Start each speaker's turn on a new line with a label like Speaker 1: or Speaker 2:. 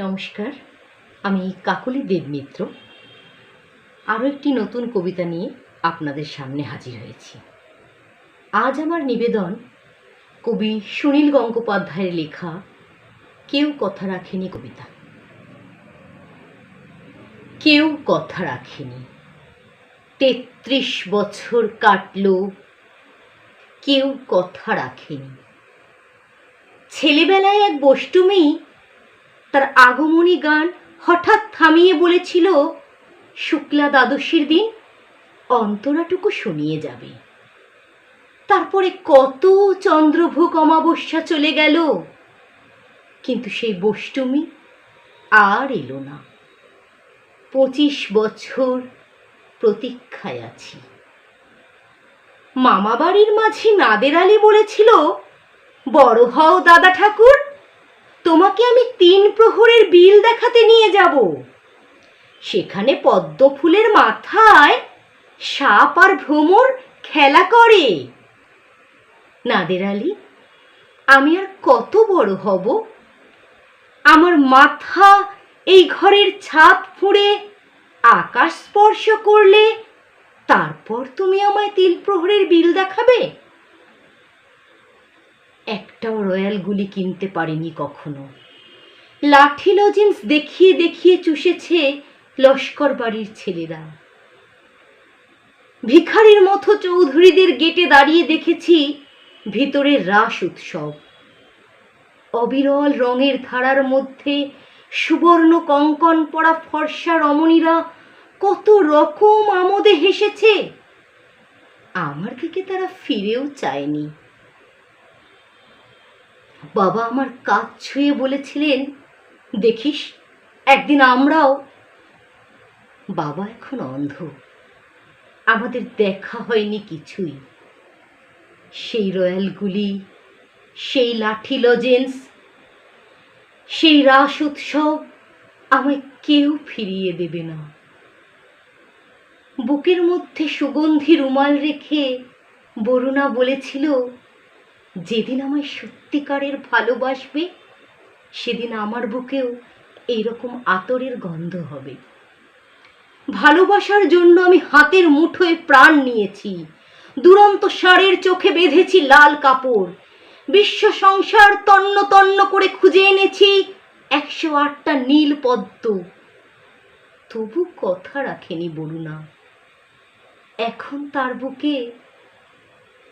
Speaker 1: নমস্কার, আমি কাকলি দেবমিত্র আরও একটি নতুন কবিতা নিয়ে আপনাদের সামনে হাজির হয়েছি। আজ আমার নিবেদন কবি সুনীল গঙ্গোপাধ্যায়ের লেখা, কেউ কথা রাখেনি কবিতা। কেউ কথা রাখেনি। তেত্রিশ বছর কাটল, কেউ কথা রাখেনি। ছেলেবেলায় এক বষ্টমী তার আগমনী গান হঠাৎ থামিয়ে বলেছিল, শুক্লা দ্বাদশীর দিন অন্তরাটুকু শুনিয়ে যাবে। তারপরে কত চন্দ্রভোগ অমাবস্যা চলে গেল। কিন্তু সেই বষ্টমী আর এলো না। পঁচিশ বছর প্রতীক্ষায় আছি। মামা বাড়ির মাঝি নাদের আলী বলেছিল, বড় হও দাদা ঠাকুর তোমাকে আমি তিন প্রহরের বিল দেখাতে নিয়ে যাব। সেখানে পদ্ম ফুলের মাথায় সাপ আর ভ্রমর খেলা করে। নাদের আলী, আমি আর কত বড় হব? আমার মাথা এই ঘরের ছাদ ফুঁড়ে আকাশ স্পর্শ করলে তারপর তুমি আমায় তিল প্রহরের বিল দেখাবে? একটাও রয়্যাল গুলি কিনতে পারিনি কখনো। লাঠি লজেন্স দেখিয়ে দেখিয়ে চুষেছে লস্কর বাড়ির ছেলেরা। ভিখারির মতো চৌধুরীদের গেটে দাঁড়িয়ে দেখেছি ভিতরে রাস উৎসব। অবিরল রঙের ধারার মধ্যে সুবর্ণ কঙ্কন পড়া ফর্সা রমণীরা কত রকম আমোদে হেসেছে। আমার দিকে তারা ফিরেও চায়নি। বাবা আমার কাজ ছুঁয়ে বলেছিলেন, দেখিস, একদিন আমরাও বাবা এখন অন্ধ। আমাদের দেখা হয়নি কিছুই। সেই রয়্যালগুলি সেই লাঠি লজেন্স, সেই রাস উৎসব আমায় কেউ ফিরিয়ে দেবে না। বুকের মধ্যে সুগন্ধি রুমাল রেখে বরুণা বলেছিল যেদিন আমায় সত্যিকারের ভালোবাসবে, সেদিন আমার বুকেও এইরকম আতরের গন্ধ হবে। ভালোবাসার জন্য আমি হাতের মুঠোয় প্রাণ নিয়েছি, দুরন্ত ষাঁড়ের চোখে বেঁধেছি লাল কাপড়, বিশ্ব সংসার তন্ন তন্ন করে খুঁজে এনেছি একশো আটটা নীল পদ্ম। তবু কথা রাখেনি বরুণা, এখন তার বুকে